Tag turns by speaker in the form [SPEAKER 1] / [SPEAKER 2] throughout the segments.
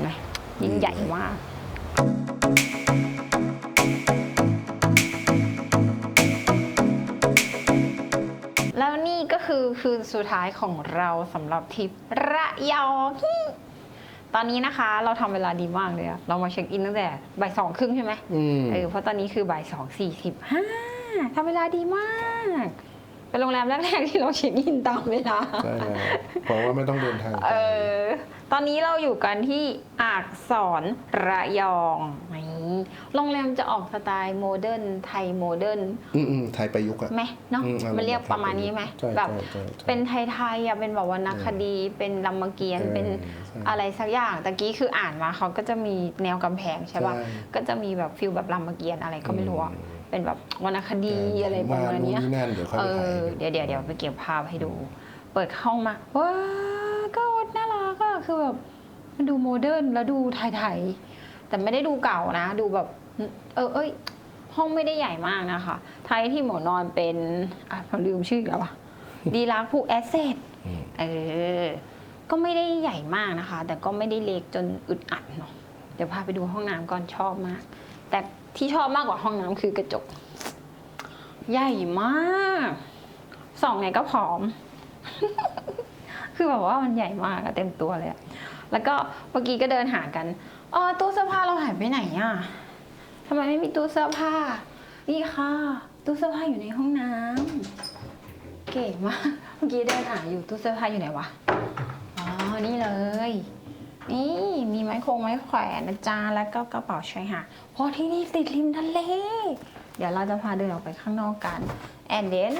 [SPEAKER 1] ไหมยิ่งใหญ่มากแล้วนี่ก็คือคืนสุดท้ายของเราสำหรับทริประยองตอนนี้นะคะ เราทำเวลาดีมากเลยอะเรามาเช็คอินตั้งแต่บ่ายสองครึ่งใช่ไหม
[SPEAKER 2] อืม
[SPEAKER 1] เออเพราะตอนนี้คือบ่ายสองสี่สิบห้าทำเวลาดีมากเป็นโรงแรมแรกๆที่เราเช็คอินตามเวลา
[SPEAKER 2] ใช่แล้วเพราะว่าไม่ต้องเดินทางไกล
[SPEAKER 1] เออ ตอนนี้เราอยู่กันที่อักษรระยองนี่โรงแรมจะออกสไตล์โมเดิร์นไทยโมเดิร์น
[SPEAKER 2] อืมอืมไทยประยุกต์อะ
[SPEAKER 1] ไหมเนาะ
[SPEAKER 2] อืมอารมณ์
[SPEAKER 1] มันเรียกประมาณนี้ไหม
[SPEAKER 2] ใช่
[SPEAKER 1] แบบ
[SPEAKER 2] ใช่ใช่ใช่
[SPEAKER 1] เป็นไทยๆอะเป็นแบบวรรณคดีเป็นรามเกียรติ์
[SPEAKER 2] เออ
[SPEAKER 1] เป็น
[SPEAKER 2] ใช่
[SPEAKER 1] อะไรสักอย่างตะกี้คืออ่านมาเขาก็จะมีแนวกำแพงใช่ป่ะ
[SPEAKER 2] ใช่
[SPEAKER 1] ก็จะมีแบบฟิลแบบรามเกียรติ์อะไรก็ไม่รู้อะ
[SPEAKER 2] อืม
[SPEAKER 1] เป็นแบบวรรณคดีอะไรประมาณเนี้ย
[SPEAKER 2] นู่นนี่นั่นเดี๋ยวค่อย
[SPEAKER 1] เอ
[SPEAKER 2] ไปถ่าย
[SPEAKER 1] อ
[SPEAKER 2] ให้ดู
[SPEAKER 1] เดี๋ยวเดี๋ยวเดี๋ยวไปเก็บภาพให้ดู เปิดห้องมาว้าก็น่า รักอะคือแบบมันดูโมเดิร์นแล้วดูไทยๆแต่ไม่ได้ดูเก่านะ ดูแบบ เออเอ้ย ห้องไม่ได้ใหญ่มากนะคะ ไทยที่หมอนอนเป็นอะผมลืมชื่ออีกแล้ววะดีลักผู้แอสเซท
[SPEAKER 2] อืม
[SPEAKER 1] เออ ก็ไม่ได้ใหญ่มากนะคะ แต่ก็ไม่ได้เล็กจนอึดอัดเนาะเดี๋ยวพาไปดูห้องน้ำก่อนชอบมาก แต่ที่ชอบมากกว่าห้องน้ำคือกระจก ใหญ่มาก ส่องไงก็ผอม คือแบบว่ามันใหญ่มากอะเต็มตัวเลยอะแล้วก็เมื่อกี้ก็เดินหากันอ๋อตู้เสื้อผ้าเราหายไปไหนอะทำไมไม่มีตู้เสื้อผ้า นี่ค่ะ ตู้เสื้อผ้าอยู่ในห้องน้ำเก๋มากเมื่อกี้เดินหาอยู่ตู้เสื้อผ้าอยู่ไหนวะอ๋อนี่เลย นี่มีไม้คงไม้แขวนนะจ๊ะแล้วก็กระเป๋าชายหาดเพราะที่นี่ติดริมทะเลเดี๋ยวเราจะพาเดินออกไปข้างนอกกันแอนเดน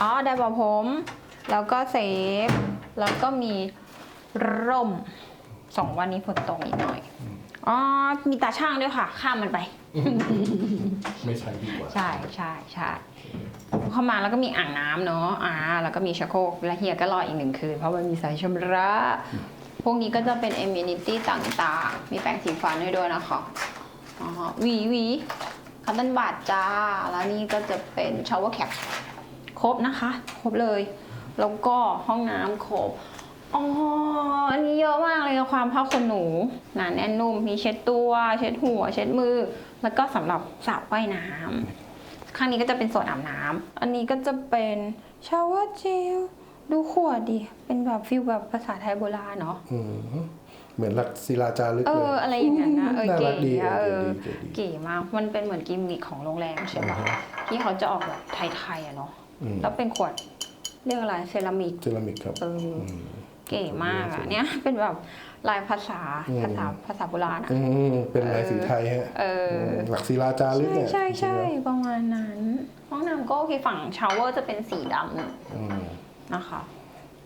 [SPEAKER 1] อ๋อได้บอกผม แล้วก็เซฟ แล้วก็มีร่มสองวันนี้ฝนตกนิดหน่อย อ๋อ มีตาช่างด้วยค่ะ ข้ามมันไป
[SPEAKER 2] ไม่ใช่ดีกว่า
[SPEAKER 1] ใช่ใช่ใช่เข้ามาแล้วก็มีอ่างน้ำเนาะ อ่า แล้วก็มีชักโครกและเฮียก็รออีกหนึ่งคืน เพราะมันมีสายชำระ พวกนี้ก็จะเป็นเอมินิตี้ต่างๆ มีแปรงสีฟันให้ด้วยนะคะ อ๋อหวีหวีคัตเตันบาดจ้า แล้วนี่ก็จะเป็นชาวเวอร์แคปครบนะคะ ครบเลย แล้วก็ห้องน้ำครบอ๋อ อันนี้เยอะมากเลยอะความผ้าขนหนูหนาแน่นนุ่ม มีเช็ดตัว เช็ดหัว เช็ดมือ แล้วก็สำหรับสระว่ายน้ำข้างนี้ก็จะเป็นโซนอาบน้ำอันนี้ก็จะเป็นชาวเวอร์เจลดูขวดดิ เป็นแบบฟิลแบบภาษาไทยโบราณเนาะ
[SPEAKER 2] อืมเหมือนหลักศิลาจารึก
[SPEAKER 1] เอ
[SPEAKER 2] เลย
[SPEAKER 1] อ อะไรอย่างนั้นนะ เออ
[SPEAKER 2] น่า
[SPEAKER 1] เก๋
[SPEAKER 2] รักดี
[SPEAKER 1] อะเอ
[SPEAKER 2] เอ
[SPEAKER 1] อ
[SPEAKER 2] อเก๋ดีเก๋ดี
[SPEAKER 1] เก๋มาก มันเป็นเหมือนกิมมิคของโรงแรมใช่ปะ
[SPEAKER 2] อือฮะ
[SPEAKER 1] ที่เขาจะออกแบบไทยๆอะเนาะ
[SPEAKER 2] อืม
[SPEAKER 1] แล้วเป็นขวด เรียกอะไรเซรามิก
[SPEAKER 2] เซรามิกครับ
[SPEAKER 1] เอออ
[SPEAKER 2] ม
[SPEAKER 1] เก๋มากอะเนี่ยเป็นแบบลายภาษา
[SPEAKER 2] อืม
[SPEAKER 1] ภาษาภาษาโบราณอะ
[SPEAKER 2] อืมเป็นลายสีไทยฮะ
[SPEAKER 1] เออ
[SPEAKER 2] หลักศิลาจารึก
[SPEAKER 1] ใช่
[SPEAKER 2] เนี่ย
[SPEAKER 1] ใช่ใช่
[SPEAKER 2] จริงๆแล้ว
[SPEAKER 1] ประมาณนั้น ห้องน้ำก็โอเคฝั่งชาวเวอร์จะเป็นสีด
[SPEAKER 2] อืมำ
[SPEAKER 1] นะคะ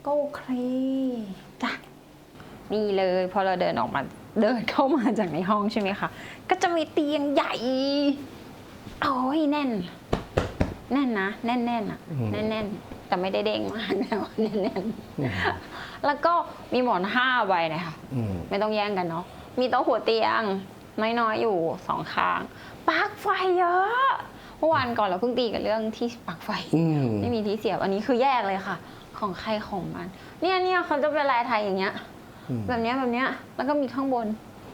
[SPEAKER 1] ก็โอเคจ้ะนี่เลยพอเราเดินออกมาเดินเข้ามาจากในห้องใช่ไหมคะ ก็จะมีเตียงใหญ่ โอ้ยแน่น แน่นนะ แน่นแน่นๆอะแน่น แน่นๆแต่ไม่ได้เด้งมากนะแน่นแน่นๆแล้วก็มีหมอนห้าใบนะคะ
[SPEAKER 2] อืม
[SPEAKER 1] ไม่ต้องแย่งกันเนาะ มีโต๊ะหัวเตียง น้อยๆอยู่สองข้างปลั๊กไฟเยอะเมื่อวานก่อนเราเพิ่งตีกันเรื่องที่ปลั๊กไฟ
[SPEAKER 2] อืม
[SPEAKER 1] ไม่มีที่เสียบอันนี้คือแยกเลยค่ะ ของใครของมัน เนี่ยเนี่ยเขาจะเป็นลายไทยอย่างเงี้ย
[SPEAKER 2] อืม
[SPEAKER 1] แบบเนี้ยแบบเนี้ยแล้วก็มีข้างบน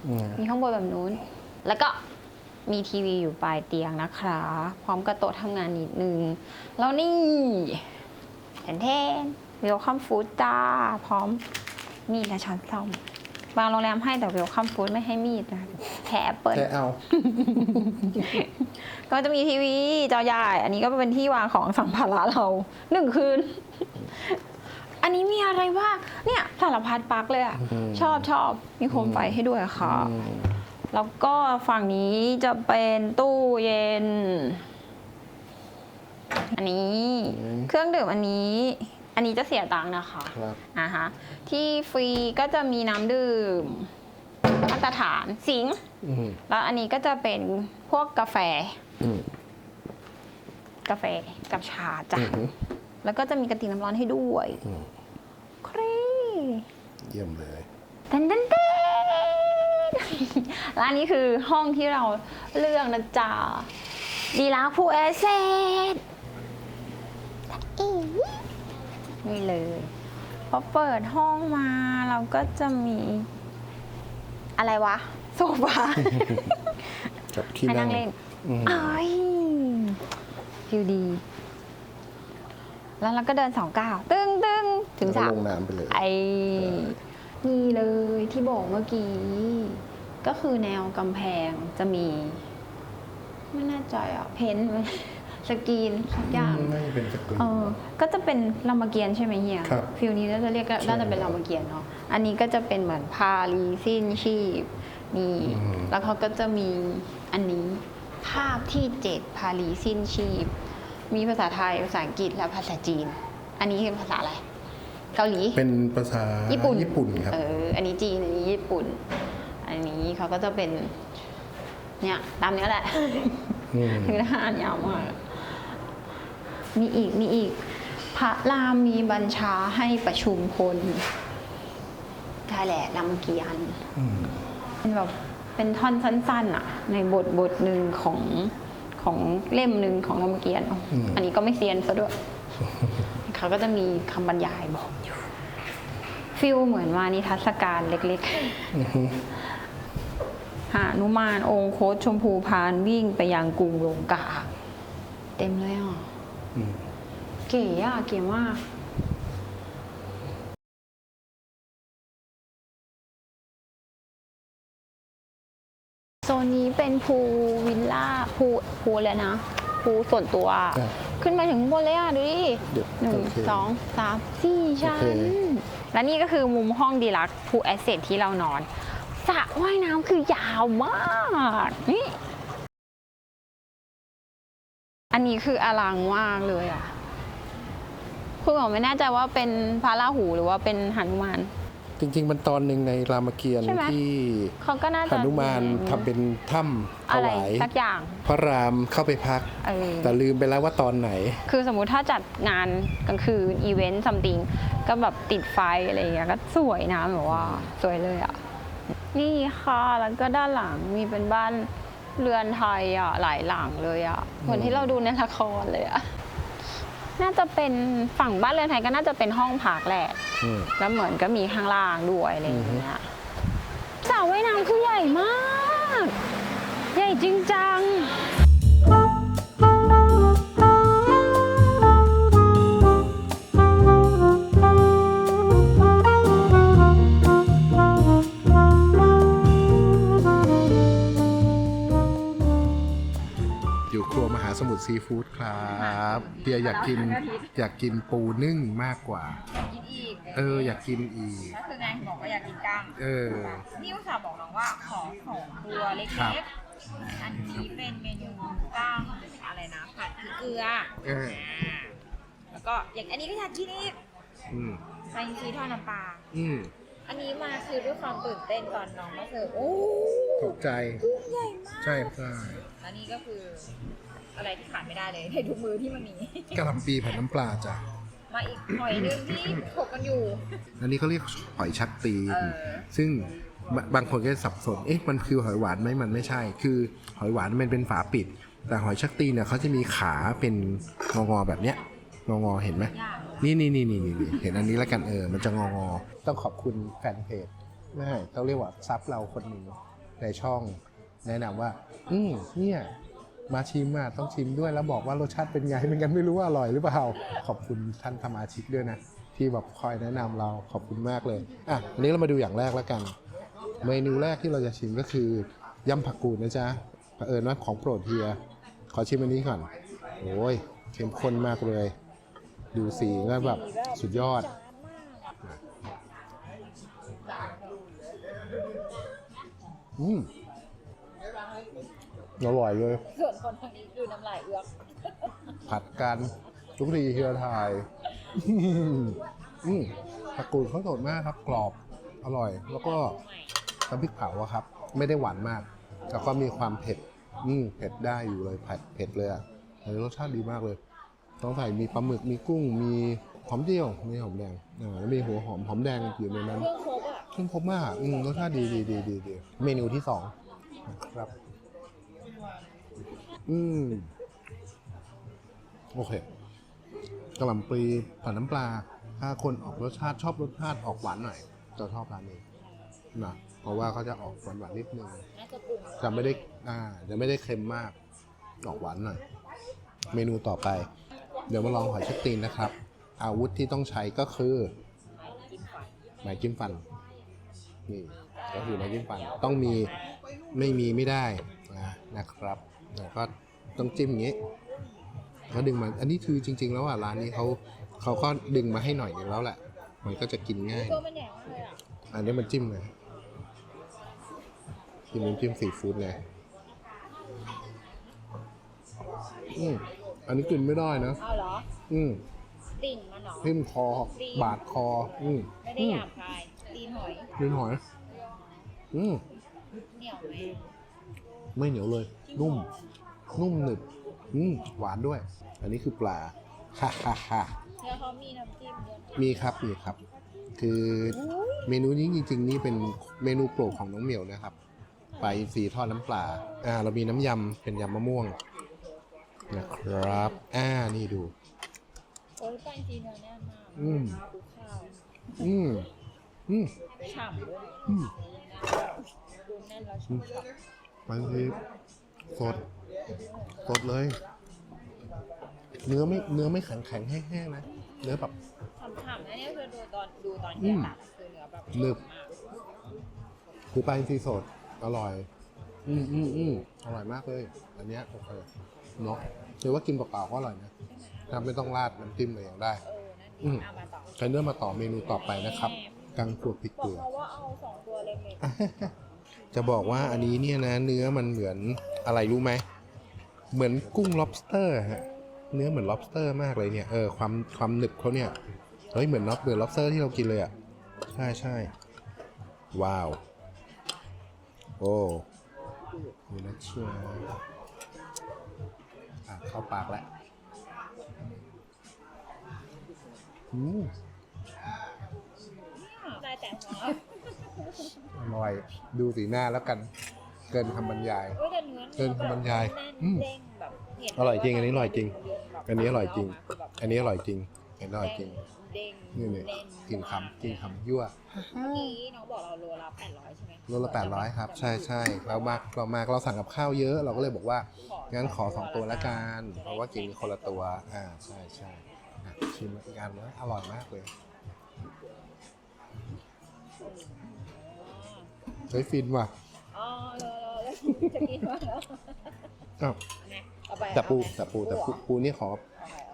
[SPEAKER 2] อืม
[SPEAKER 1] มีข้างบนแบบนู้น แล้วก็มีทีวีอยู่ปลายเตียงนะคะ พร้อมกับโต๊ะทำงานนิดนึง แล้วนี่ แทนแทนเวลคัมฟู้ดจ้า พร้อมมีดและช้อนส้อมบางโรงแรมให้แต่เวลคัมฟู้ดไม่ให้มีดนะแพ้แอปเปิล
[SPEAKER 2] แค่เอา
[SPEAKER 1] ก็จะมีทีวีจอใหญ่ อันนี้ก็เป็นที่วางของสัมภาระเราหนึ่งคืน อันนี้มีอะไรบ้างเนี่ยสารพัดปลั๊กเลยอะ
[SPEAKER 2] อืม
[SPEAKER 1] ชอบชอบมีโคมไฟให้ด้วยค่ะ
[SPEAKER 2] อืม
[SPEAKER 1] แล้วก็ฝั่งนี้จะเป็นตู้เย็น อันนี้เครื่องดื่มอันนี้ อันนี้จะเสียตังค์นะคะ
[SPEAKER 2] ครับ
[SPEAKER 1] อ่าฮะที่ฟรีก็จะมีน้ำดื่มมาตรฐานสิงห์
[SPEAKER 2] อืม
[SPEAKER 1] แล้วอันนี้ก็จะเป็นพวกกาแฟ
[SPEAKER 2] อืม
[SPEAKER 1] กาแฟกับชาจ้ะ
[SPEAKER 2] อืม
[SPEAKER 1] แล้วก็จะมีกระติกน้ำร้อนให้ด้วย
[SPEAKER 2] อืม
[SPEAKER 1] ครี
[SPEAKER 2] เยี่ยมเลย
[SPEAKER 1] เต้นเต้นเต้น และอันนี้คือห้องที่เราเลือกนะจ๊ะดีลาพูเอเซต นี่เลยพอเปิดห้องมาเราก็จะมีอะไรวะ โซฟา
[SPEAKER 2] กับที่
[SPEAKER 1] ให้
[SPEAKER 2] นั่
[SPEAKER 1] นั่
[SPEAKER 2] ง
[SPEAKER 1] งเล่น
[SPEAKER 2] อืม
[SPEAKER 1] เอ้ยฟิลดี แล้วเราก็เดินสองก้าวตึ้งตึ้งถึง
[SPEAKER 2] แล้ว
[SPEAKER 1] สาม
[SPEAKER 2] ลงน้ำไปเลย
[SPEAKER 1] ไอ้นี่เลยที่บอกเมื่อกี้ ก็คือแนวกำแพงจะมี ไม่แน่ใจอะ เพ้นท์ไหม สกรีนสักอย่าง
[SPEAKER 2] ไม่เป็นสกุล
[SPEAKER 1] เออก็จะเป็นรามเกียรติ์ใช่ไหมเฮีย
[SPEAKER 2] ครับ
[SPEAKER 1] ฟิลนี้น่าจะเรียกก็
[SPEAKER 2] ใช่
[SPEAKER 1] น่าจะเป็นรามเกียรติ์เนาะอันนี้ก็จะเป็นเหมือนพาลีสิ้นชีพนี่
[SPEAKER 2] อืม
[SPEAKER 1] แล้วเขาก็จะมีอันนี้ภาพที่เจ็ดพาลีสิ้นชีพ มีภาษาไทยภาษาอังกฤษและภาษาจีน อันนี้คือภาษาอะไรเกาหลี
[SPEAKER 2] เป็นภาษา
[SPEAKER 1] ญี่
[SPEAKER 2] ญี่
[SPEAKER 1] ปุ่น
[SPEAKER 2] ญี่ปุ่นครับ
[SPEAKER 1] เออ อันนี้จีน อันนี้ญี่ปุ่น อันนี้เขาก็จะเป็น เนี่ย ตามเนี้ยแหละ
[SPEAKER 2] อืม
[SPEAKER 1] คือทหารยาวมาก มีอีกมีอีก พระรามมีบัญชาให้ประชุมพลได้แหละรามเกียรติ์
[SPEAKER 2] อืม
[SPEAKER 1] เป็นแบบเป็นท่อนสั้นๆอะในบทบทหนึ่งของของเล่มหนึ่งของรามเกียรติ์อันนี้ก็ไม่เซียนซะด้วยเขาก็จะมีคำบรรยายบอกอยู่ฟิลเหมือนว่านิทรรศการเล็กๆหานุมานองค์โคตชมพูพานวิ่งไปยังกรุงลงกา เต็มเลยอะ
[SPEAKER 2] อืม
[SPEAKER 1] เก๋อะเก๋มากโซนนี้เป็นพูลวิลล่าพูลพูลเลยนะพูลส่วนตัว
[SPEAKER 2] อะ
[SPEAKER 1] ขึ้นมาถึงบนเลยอะดูดิ
[SPEAKER 2] เดี๋ยว
[SPEAKER 1] หนึ่ง
[SPEAKER 2] โอเค
[SPEAKER 1] สองสามสี่ชั้น
[SPEAKER 2] โอเค
[SPEAKER 1] และนี่ก็คือมุมห้องดีลักพูลแอสเซทที่เรานอนสระว่ายน้ำคือยาวมาก นี่ อันนี้คืออลังมากเลยอะ คุณหมอไม่แน่ใจว่าเป็นพระราหูหรือว่าเป็นหนุมาน
[SPEAKER 2] จริง ๆ มันตอนหนึ่งในรามเกียรติ์
[SPEAKER 1] ใช่ไหม
[SPEAKER 2] ที่
[SPEAKER 1] เขาก็น่า
[SPEAKER 2] ห
[SPEAKER 1] จะ
[SPEAKER 2] นุมานทำเป็นถ้ำถ
[SPEAKER 1] อะไร
[SPEAKER 2] วาย
[SPEAKER 1] สักอย่าง
[SPEAKER 2] พระรามเข้าไปพัก
[SPEAKER 1] เออ
[SPEAKER 2] แต่ลืมไปแล้วว่าตอนไหน
[SPEAKER 1] คือสมมุติถ้าจัดงานกลางคืนอีเวนต์ซัมติงก็แบบติดไฟอะไรอย่างเงี้ยก็สวยนะแบบว่า สวยเลยอะ นี่ค่ะ แล้วก็ด้านหลังมีเป็นบ้าน เรือนไทยอะหลายหลังเลยอะเหมือนที่เราดูในละครเลยอะน่าจะเป็นฝั่งบ้านเรือนไทยก็น่าจะเป็นห้องพักแหละ
[SPEAKER 2] อืม
[SPEAKER 1] แล้วเหมือนก็มีข้างล่างด้วยอะไรอย่างเงี้ยสระว่ายน้ำคือใหญ่มาก ใหญ่จริงจัง
[SPEAKER 2] สมุทรซีฟู้ดครับเฮียอยากกินอยากกินปูนึ่งมากกว่า
[SPEAKER 3] กินอีก
[SPEAKER 2] เอออยากกินอีก
[SPEAKER 3] ก็คือไงบอกว่าอยากกินกั้ง
[SPEAKER 2] เออ
[SPEAKER 3] นี่อุตส่าห์บอกน้องว่าขอของตัวเล็
[SPEAKER 2] ครับ
[SPEAKER 3] กๆ อันนี้เป็นเมนูกั้งอะไรนะผัดพริกเกลือ
[SPEAKER 2] เออ
[SPEAKER 3] อ่าแล้วก็อย่างอันนี้ก็อยากกินอีก
[SPEAKER 2] อืม
[SPEAKER 3] ไซนซีทอดน้ำปลา
[SPEAKER 2] อืม
[SPEAKER 3] อันนี้มาคือด้วยความตื่นเต้นตอนน้องมาเสิร์ฟโอ้
[SPEAKER 2] ตกใจ
[SPEAKER 3] ใหญ่มาก
[SPEAKER 2] ใช่ใช่
[SPEAKER 3] แล้วนี่ก็คือ อะไรที่ขาดไม่ได้เลยในทุกมือที่มันมี
[SPEAKER 2] กะหล่ำปีผัดน้ำปลาจ้ะ
[SPEAKER 3] มาอีกหอยหนึงที่ถกกันอยู่
[SPEAKER 2] อันนี้เขาเรียกหอยชักตี
[SPEAKER 3] เออ
[SPEAKER 2] ซึ่งบางบางคนก็สับสน เอ๊ะมันคือหอยหวานไหมมันไม่ใช่ คือหอยหวานมันเป็นฝาปิด แต่หอยชักตีเนี่ยเขาจะมีขาเป็นงอๆแบบเนี้ยงอๆเห็นไหม
[SPEAKER 3] ยาก
[SPEAKER 2] นี่นี่นี่นี่นี่เห็นอันนี้แล้วกันเออ มันจะงองอๆต้องขอบคุณแฟนเพจไม่ใช่เขาเรียกว่าซับเราคนหนึ่งในช่อง แนะนำว่า อืมเนี่ย มาชิมอะต้องชิมด้วยแล้วบอกว่ารสชาติเป็นไงไม่งั้นไม่รู้ว่าอร่อยหรือเปล่า ขอบคุณท่านสมาชิกด้วยนะ ที่แบบคอยแนะนำเราขอบคุณมากเลยอะอันนี้เรามาดูอย่างแรกแล้วกัน เมนูแรกที่เราจะชิมก็คือยำผักกูดนะจ๊ะเผอิญว่าของโปรดเฮียขอชิมอันนี้ก่อนโอ้ยเข้มข้นมากเลย ดูสีก็แบบสุดยอดอืม อร่อยเลย
[SPEAKER 3] ส่วนคนทางนี้คือน้ำลายเอือก
[SPEAKER 2] ผัดกันทุกทีเฮียถ่ายอืมผักกูดเขาสดมากครับ กรอบ อร่อย แล้วก็น้ำพริกเผาอะครับ ไม่ได้หวานมาก แล้วก็มีความเผ็ด อืมเผ็ดได้อยู่เลยเผ็ดเผ็ดเลยอะแต่รสชาติดีมากเลย ต้องใส่มีปลาหมึก มีกุ้ง มีหอมเจียว มีหอมแดง อ่าแล้วมีหัวหอมหอมแดงอยู่ในนั้น
[SPEAKER 3] เครื่องครบอะ
[SPEAKER 2] เครื่องครบมาก อืมรสชาติดีดีดีดีดีเมนูที่สองนะครับ อืม โอเคกระหล่ำปลีผัดน้ำปลา ถ้าคนออกรสชาติชอบรสชาติออกหวานหน่อยจะชอบร้านนี้นะเพราะว่าเขาจะออกหวานๆนิดนึง
[SPEAKER 3] น่าจะปรุง
[SPEAKER 2] จะไม่ได้อ่าจะไม่ได้เค็มมาก ออกหวานหน่อย เมนูต่อไป เดี๋ยวมาลองหอยเชอตีนนะครับ อาวุธที่ต้องใช้ก็คือ
[SPEAKER 3] จิ้มฝัน
[SPEAKER 2] ไม้จิ้มฟัน นี่ ก็คือไม้จิ้มฟัน ต้องมี ไม่มีไม่ได้นะนะครับ แล้วก็ต้องจิ้มอย่างนี้เขาดึงมา อันนี้คือจริง ๆ แล้วอะร้านนี้เขาเขาก็ดึงมาให้หน่อยหนึงแล้วแหละ มันก็จะกินง่าย
[SPEAKER 3] ตัวมันใหญ่มากเลยอะ
[SPEAKER 2] อันนี้มันจิ้มเลยจิ้มน้ำจิ้มซีฟู้ดเลยอืมอันนี้กินไม่ได้นะ
[SPEAKER 3] เอาเหรอ
[SPEAKER 2] อืม
[SPEAKER 3] ติ่งมันเหรอ
[SPEAKER 2] ทิ่มคอบาดคอ อืม
[SPEAKER 3] ไม่ได้หยาบคายตีนหอย
[SPEAKER 2] ลิ้นหอย อืม
[SPEAKER 3] เหนียวไหม
[SPEAKER 2] ไม่เหนียวเลย นุ่ม นุ่มหนึบอืมหวานด้วย อันนี้คือปลาฮ่าฮ่าฮ่า
[SPEAKER 3] แล้วเขามีน้ำจิ้มด้วย
[SPEAKER 2] มีครับมีครับ คือเมนูนี้จริง ๆ นี่เป็นเมนูโปรดของน้องเหมียวนะครับปลาอินทรีทอดน้ำปลา อ่า เรามีน้ำยำเป็นยำมะม่วง นะครับ อ่า นี่ดู
[SPEAKER 3] โอ้ยแป้งจีนเนื้อแน่นมาก
[SPEAKER 2] อืม
[SPEAKER 3] คลุกข้าว
[SPEAKER 2] อืมอืม
[SPEAKER 3] ฉ่ำด้วย
[SPEAKER 2] อืม
[SPEAKER 3] ดูแน่นแล้วชุ่มฉ่ำ
[SPEAKER 2] บางที สด สดเลย เนื้อไม่เนื้อไม่แข็งแข็งๆแห้งๆนะ เนื้อแบบ
[SPEAKER 3] ฉ่ำๆนะเนี่ยคือดูตอนดูตอนที่ตัดคือเนื้อแบบ
[SPEAKER 2] หนึบ
[SPEAKER 3] มาก
[SPEAKER 2] คือปลาอินทรีสด อร่อย อืมอืมอืมอร่อยมากเลย อันเนี้ยโอเคเนาะหรือว่ากินเปล่าๆก็อร่อยนะถ้าไม่ต้องราดน้ำจิ้มเลยยังได้
[SPEAKER 3] เออนั่น
[SPEAKER 2] อื
[SPEAKER 3] ดี
[SPEAKER 2] ม
[SPEAKER 3] เอามาต่อ
[SPEAKER 2] ใช้เนื้อมาต่อเมนูต่อไปนะครับ กังขวดพริก
[SPEAKER 3] บอ
[SPEAKER 2] เก
[SPEAKER 3] ก
[SPEAKER 2] ลือ
[SPEAKER 3] เขาว่าเอาสองตัวเล็ก
[SPEAKER 2] จะบอกว่าอันนี้เนี่ยนะเนื้อมันเหมือนอะไรรู้ไหม เหมือนกุ้ง lobster ฮะเนื้อเหมือน lobster มากเลยเนี่ยเออความความหนึบเขาเนี่ยเฮ้ยเหมือน lob เหมือน lobster ที่เรากินเลยอะใช่ใช่ว้าว โอ้นี่นะเชียวอะเข้าปากแล้วอืม
[SPEAKER 3] ได้แต่หัว
[SPEAKER 2] อร่อย ดูสีหน้าแล้วกัน เกินคำบรรยาย
[SPEAKER 3] เว้ยแต่เนื้อ
[SPEAKER 2] เกินคำบรรยายอื
[SPEAKER 3] อื
[SPEAKER 2] ม
[SPEAKER 3] มเด้งแบบเห็น
[SPEAKER 2] อร่อยจริงอันนี้อร่อยจริง
[SPEAKER 3] แบบ
[SPEAKER 2] อันนี้อร่อยจริง
[SPEAKER 3] แบบ
[SPEAKER 2] อันนี้อร่อยจริงอันนี้อร่อยจริง
[SPEAKER 3] เด้ง
[SPEAKER 2] นี่เนี่ย
[SPEAKER 3] เด้ง
[SPEAKER 2] กินคำกินคำยั่ว
[SPEAKER 3] เมื่อกี้น้องบอกเราโลละแปดร้อยใช่ไหม
[SPEAKER 2] โลละแปดร้อยครับ ใช่ใช่เรามาเรามาเราสั่งกับข้าวเยอะ เราก็เลยบอกว่า งั้นขอสองตัวละกัน เพราะว่ากินคนละตัว อ่า ใช่ใช่อะชิมอีกอันนะอร่อยมากเลย เฮ้ฟินว่ะ
[SPEAKER 3] อ๋อรอรอแล้วจะกินว่าแล้ว
[SPEAKER 2] อ้าว
[SPEAKER 3] นะเอาไป
[SPEAKER 2] แต่ปู
[SPEAKER 3] เอาไป
[SPEAKER 2] แต่ปูแต่ปูปูนี่ขอ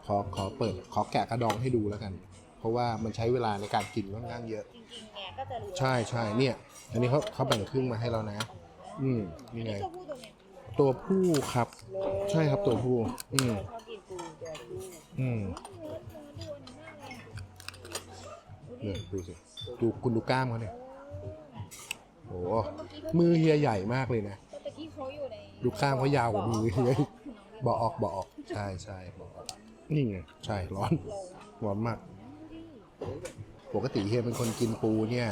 [SPEAKER 2] ขอขอเปิด ขอแกะกระดองให้ดูแล้วกัน เพราะว่ามันใช้เวลาในการกินค่อนข้างเยอะ
[SPEAKER 3] จริงๆเนี่ยก็จะรู้
[SPEAKER 2] ใช่ใช่เนี่ย อันนี้เขาเขาแบ่งครึ่งมาให้เรานะ อืม
[SPEAKER 3] อั
[SPEAKER 2] นี่ไง
[SPEAKER 3] ตัวผู้ตัวเนี้ย
[SPEAKER 2] ตัวผู้ครับ ใช่ครับตัวผู้ อืม
[SPEAKER 3] ชอบกินปูตัวผู้
[SPEAKER 2] อืม
[SPEAKER 3] เนื้อเนื้อดูอันนี้มากเลยดูดิ
[SPEAKER 2] เนี่ยดูสิ ดูคุณดูกล้ามเขาเนี่ย โอ้โหมือเฮียใหญ่มากเลยนะ
[SPEAKER 3] ตะกี้เขาอยู่ใน
[SPEAKER 2] ดูกล้ามเขายาวกว่ามือเฮียอีกบอกออกบอกออกใช่ใช่บอกออกนี่ไงใช่ร้อนร้อนมาก ปกติเฮียเป็นคนกินปูเนี่ย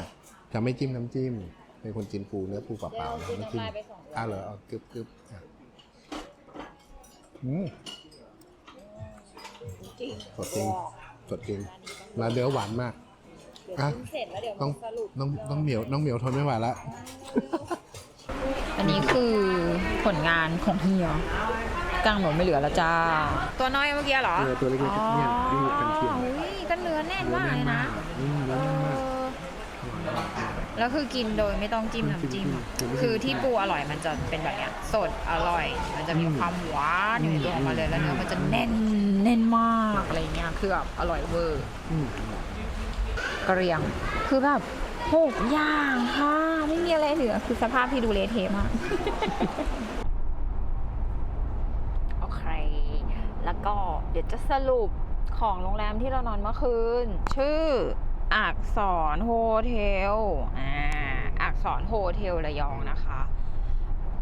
[SPEAKER 2] จะไม่จิ้มน้ำจิ้มเป็นคนกินปูเนื้อปูเป
[SPEAKER 3] เดี๋ยว
[SPEAKER 2] ล่า
[SPEAKER 3] เรา
[SPEAKER 2] ๆนะ
[SPEAKER 3] ซื้อ
[SPEAKER 2] ไม่
[SPEAKER 3] น้ำ
[SPEAKER 2] จิ้ม
[SPEAKER 3] ลายไปสอง
[SPEAKER 2] อะเหรอเอากึบกึบอะอืม
[SPEAKER 3] จริง
[SPEAKER 2] สดจริงสดจริงแล้วเนื้อหวานมาก
[SPEAKER 3] เดี๋ยว
[SPEAKER 2] อะ
[SPEAKER 3] กินเสร็จแล้วเดี๋ยว
[SPEAKER 2] ต้อง
[SPEAKER 3] สรุป
[SPEAKER 2] น้องน้องเหมียวน้องเหมียวทนไม่ไหวแล้ว
[SPEAKER 1] อันนี้คือผลงานของเฮียกลางหมดไม่เหลือแล้วจ้า ตัวน้อยเมื่อกี้เหรอ
[SPEAKER 2] เออตัวเล็กๆเนี่ยดูกันเทียม
[SPEAKER 1] อ๋ออุ้ยก็เนื้อแน่นมากเลยนะ
[SPEAKER 2] อืมเนื้อแน่นมาก
[SPEAKER 1] แล้วคือกินโดยไม่ต้องจิ้มน้ำจิ้มคือที่ปูอร่อยมันจะเป็นแบบเนี้ย สดอร่อย มันจะมีความหวานอยู่ในตัวออกมาเลยแล้วเนื้อมันจะแน่นแน่นมากอะไรเงี้ยคือแบบอร่อยเวอร์
[SPEAKER 2] อืม
[SPEAKER 1] กระเรียง คือแบบหกอย่างค่ะ ไม่มีอะไรเหลือ คือสภาพที่ดูเละเทะมาก โอเค แล้วก็เดี๋ยวจะสรุปของโรงแรมที่เรานอนเมื่อคืน ชื่ออักษรโฮเทล อ่า อักษรโฮเทลระยองนะคะ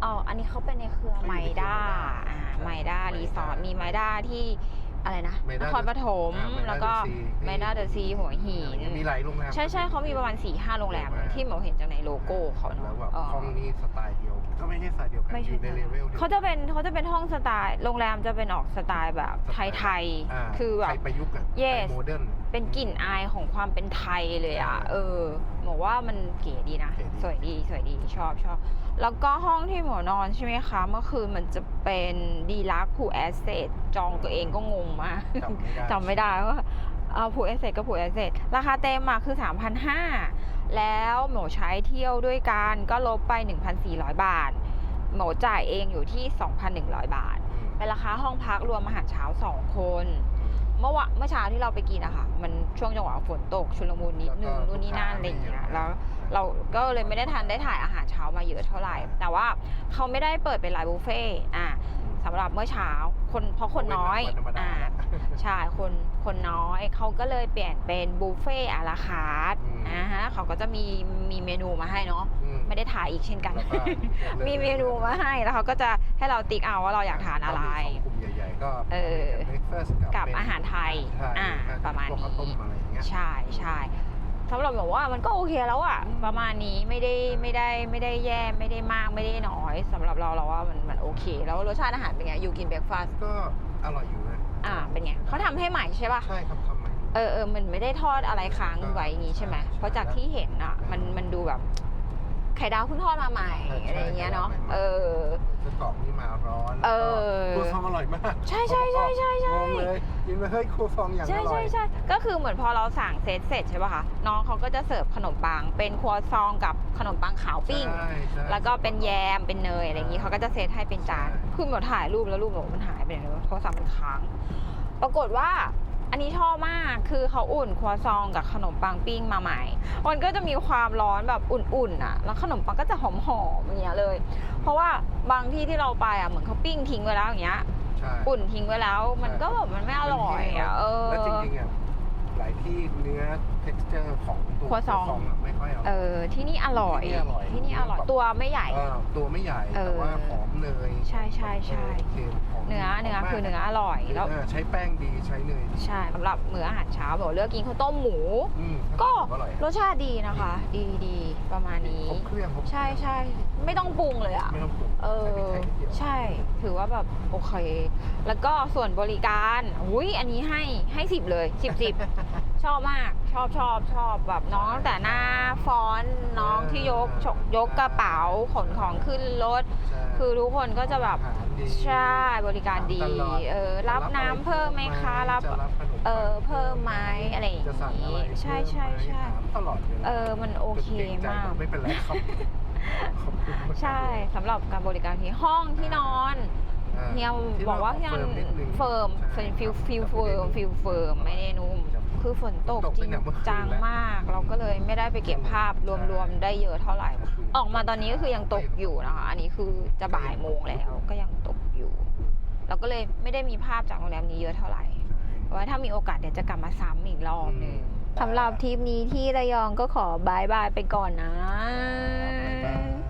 [SPEAKER 1] อ๋ออันนี้เขาเป็นในเครือไมด้า อ่า ไมด้ารีสอร์ท มีไมด้าที่ อะไรนะ
[SPEAKER 2] ไม
[SPEAKER 1] น
[SPEAKER 2] ด้า
[SPEAKER 1] ครปฐม
[SPEAKER 2] อ่าไมด้า
[SPEAKER 1] แล้วก็
[SPEAKER 2] เดอะซี
[SPEAKER 1] ไมด้าเดอะซีหัวหิน
[SPEAKER 2] มีหลายโรงแรม
[SPEAKER 1] ใช่ใช่เขามีประมาณ4ี่ห้าโรงแรม
[SPEAKER 2] เยอะมาก
[SPEAKER 1] ที่หมอเห็นจากในโลโก้เขา
[SPEAKER 2] แล้
[SPEAKER 1] เนาะ
[SPEAKER 2] วแบบ
[SPEAKER 1] เออ
[SPEAKER 2] ห้องนี้สไตล์เดียว ก็ไม่ใช่สไตล์เดียวกัน
[SPEAKER 1] ไม่
[SPEAKER 2] อ
[SPEAKER 1] ใช่
[SPEAKER 2] ยู่ในเลเวลเดียว
[SPEAKER 1] เขาจะเป็นเขาจะเป็นห้องสไตล์โรงแรมจะเป็นออกสไตล์แบบไทยๆาคือแบบ
[SPEAKER 2] ไทยประยุกต์อะ
[SPEAKER 1] Yes
[SPEAKER 2] ไทยโมเดิร์น
[SPEAKER 1] เป็นกลิ่นอายของความเป็นไทยเลยอะ เออบอกว่ามันเก๋ดีนะ
[SPEAKER 4] เก๋ดี
[SPEAKER 1] สวยดีสวยดีชอบชอบ แล้วก็ห้องที่หมอนอนใช่ไหมคะ เมื่อคืนมันจะเป็นดีลักผูแอสเซทจองตัวเองก็งงมาก
[SPEAKER 4] จำไม่ได้
[SPEAKER 1] จำไม่ได้ว่าเอาผูแอสเซทก็ผูแอสเซทราคาเต็มอะคือ 3,500 แล้วหมูใช้เที่ยวด้วยกันก็ลบไป 1,400 บาท หมูจ่ายเองอยู่ที่ 2,100 บาท เป็นราคาห้องพักรวมอาหารเช้า 2 คน เมื่อวะเมื่อเช้าที่เราไปกินอะค่ะ มันช่วงจังหวะฝนตกชุลมุนนิดนึง
[SPEAKER 4] แล้วก็
[SPEAKER 1] นู่นนี่นั่น
[SPEAKER 4] ลูกค้า
[SPEAKER 1] อะไรอย่างเงี้ย
[SPEAKER 4] ไม่เยอะ
[SPEAKER 1] แล้วเราก็เลยไม่ได้ทันได้ถ่ายอาหารเช้ามาเยอะเท่าไหร่ แต่ว่าเขาไม่ได้เปิดเป็นไลน์บุฟเฟ่ต์อะสำหรับเมื่อเช้าคนเพราะคนน้อย
[SPEAKER 4] วันธรรมดา
[SPEAKER 1] อ่าใช่คนคนน้อยเขาก็เลยเปลี่ยนเป็นบุฟเฟ่อาราคาร์ท
[SPEAKER 4] อืม
[SPEAKER 1] อ่าฮะเขาก็จะมีมีเมนูมาให้เนาะ
[SPEAKER 4] อื
[SPEAKER 1] ไม่ได้ถ่ายอีกเช่นกัน
[SPEAKER 4] แล้วก็
[SPEAKER 1] มีเมนูมาให้แล้วเขาก็จะให้เราติ๊กเอาว่าเราอยากทานอะไร
[SPEAKER 4] ก็มีสงกลุ่มใหญ่ๆก็
[SPEAKER 1] เออ
[SPEAKER 4] เบรคเฟส
[SPEAKER 1] กับอาหารไทย อ่า ประมาณ
[SPEAKER 4] พวกข้าวต้ม
[SPEAKER 1] นี้
[SPEAKER 4] อะไรอย่างเงี้ย
[SPEAKER 1] ใช่ใช่สำหรับแบบว่ามันก็โอเคแล้วอะประมาณนี้ไม่ได้ไม่ได้ไม่ได้แย่ไม่ได้มากไม่ได้น้อยสำหรับเราเราว่ามันมันโอเค แล้วรสชาติอาหารเป็นไงอยู่กินเบรกฟาสต์
[SPEAKER 4] ก็อร่อยอยู่นะ
[SPEAKER 1] อ่าเป็นไงเขาทำให้ใหม่ใช่ปะ
[SPEAKER 4] ใช่ครับทำใหม่
[SPEAKER 1] เออเออมันไม่ได้ทอดอะไรค้างไว้อย่างงี้ใช่ไหม
[SPEAKER 4] ใช่
[SPEAKER 1] เพราะจากที่เห็นอะมันมันดูแบบไข่ดาวเพิ่งทอดมาใหม่
[SPEAKER 4] ใช่ใช่
[SPEAKER 1] อะไรอย่างเงี้ยเนาะ
[SPEAKER 4] ไข่ดาวใหม่ๆ
[SPEAKER 1] เออ
[SPEAKER 4] จะกรอบนี่มาร้อน
[SPEAKER 1] เออ
[SPEAKER 4] ครัวซองอร่อยมาก
[SPEAKER 1] ใช่ใช่ใช่ใช่ใช่
[SPEAKER 4] งงเลยกินไปเฮ้ยครัวซองอย่างอ
[SPEAKER 1] ใช่
[SPEAKER 4] ร่อ
[SPEAKER 1] ใช่
[SPEAKER 4] ย
[SPEAKER 1] ใช่ก็คือเหมือนพอเราสั่งเซตเสร็จใช่ป่ะคะน้องเขาก็จะเสิร์ฟขนมปัง เป็นครัวซองกับขนมปังขาวปิ้ง
[SPEAKER 4] ใช่ใช่
[SPEAKER 1] แล้วก็เป็นแยมเป็นเนยอะไรอย่างงี้เขาก็จะเซตให้เป็นจาน
[SPEAKER 4] ใช่
[SPEAKER 1] คือหมดถ่ายรูปแล้วรูปหนูมันหายไปไหนเลยโทรศัพท์มันค้าง ปรากฏว่า อันนี้ชอบมากคือเขาอุ่นครัวซองกับขนมปังปิ้งมาใหม่ มันก็จะมีความร้อนแบบอุ่นๆอะ แล้วขนมปังก็จะหอมๆอย่างเงี้ยเลย เพราะว่าบางที่ที่เราไปอะเหมือนเขาปิ้งทิ้งไว้แล้วอย่างเงี้ย
[SPEAKER 4] ใช่
[SPEAKER 1] อุ่นทิ้งไว้แล้ว มันก็แบบมันไม่อร่อยอะเออ
[SPEAKER 4] แล้วจริงๆอะห ลายที่เนื้อ texture ของตัว
[SPEAKER 1] ครัวซองะ
[SPEAKER 4] ไม่ค่อยอร่
[SPEAKER 1] เอ
[SPEAKER 4] อย
[SPEAKER 1] อที่นี่อร่อย
[SPEAKER 4] ที่นี่อร่อย
[SPEAKER 1] ที่นี่อร่อยตัวไม่ใหญ่
[SPEAKER 4] เออตัวไม่ใหญ่
[SPEAKER 1] เอ
[SPEAKER 4] แต่
[SPEAKER 1] อ
[SPEAKER 4] ว่าหอมเนย
[SPEAKER 1] ใช่ใช่ใช่
[SPEAKER 4] เออเค็มหอม
[SPEAKER 1] เนื้อเนื้อ
[SPEAKER 4] หมมาก
[SPEAKER 1] คือเนื้ออร่อยแล้ว
[SPEAKER 4] เออใช้แป้งดีใช้เนยดี
[SPEAKER 1] ใช่สำหรับมื้ออาหารเช้าบอกเลือกกินข้าวต้มหมู
[SPEAKER 4] อืม
[SPEAKER 1] ก็
[SPEAKER 4] อร่อย
[SPEAKER 1] รสชาติดีนะคะ ดีดีประมาณนี้
[SPEAKER 4] ครบเครื่องครบเครื่อง
[SPEAKER 1] ใช่ใช่ไม่ต้องปรุงเลยอะ
[SPEAKER 4] ไม่ต้องปรุง
[SPEAKER 1] เออ
[SPEAKER 4] ใส่พริกไทยนิดเดียว
[SPEAKER 1] ใช่ ถือว่าแบบโอเค แล้วก็ส่วนบริการอุ้ยอันนี้ให้ให้สิบเลยสิบสิบชอบมากชอบชอบชอบแบบน้องตั้งแต่หน้าฟอนต์น้องที่ยกชกยกกระเป๋าขนของขึ้นรถ
[SPEAKER 4] ใช่
[SPEAKER 1] คือทุกคนก็จะแบบ
[SPEAKER 4] อาหารดี
[SPEAKER 1] ใช่บริการดี
[SPEAKER 4] ตลอด
[SPEAKER 1] เออรับน้ำเพิ่มไหมคะรับ
[SPEAKER 4] จะรับขนม
[SPEAKER 1] เออเพิ่มไหมอะไรอย่าง
[SPEAKER 4] จะสั่งอะไร
[SPEAKER 1] นี้ใช่ใช่ใช่
[SPEAKER 4] ถามตลอดเลย
[SPEAKER 1] เออมันโอเค
[SPEAKER 4] จนกรงใจ
[SPEAKER 1] มาก
[SPEAKER 4] ไม่เป็นไรครับ ขอบคุณมาก
[SPEAKER 1] ใช่สำหรับการบริการที่ห้องที่นอน
[SPEAKER 4] อ่า
[SPEAKER 1] เฮีย
[SPEAKER 4] ที่
[SPEAKER 1] บอกว่าเฮีย
[SPEAKER 4] เฟิร์มนิดนึง
[SPEAKER 1] เฟิร์ม
[SPEAKER 4] ใช่
[SPEAKER 1] ฟิลฟิลฟิลเฟิร์มฟิลเฟิร์มไม่ได้นุ่มคือฝนตก
[SPEAKER 4] ตก
[SPEAKER 1] จ
[SPEAKER 4] ไป
[SPEAKER 1] ริง
[SPEAKER 4] เนี่ยเมื่อคืน
[SPEAKER 1] จัง
[SPEAKER 4] แล้ว
[SPEAKER 1] มาก เราก็เลยไม่ได้ไปเก็บภาพรวมๆได้เยอะเท่าไหร่ ออกมาตอนนี้ก็คือยังตกอยู่นะคะ อันนี้คือจะบ่ายโมงแล้วก็ยังตกอยู่ เราก็เลยไม่ได้มีภาพจากโรงแรมนี้เยอะเท่าไหร่ไว้ถ้ามีโอกาสเดี๋ยวจะกลับมาซ้ำอีกรอบหนึง สำหรับทริปนี้ที่ระยองก็ขอบายบายไปก่อนนะ
[SPEAKER 4] บ๊ายบาย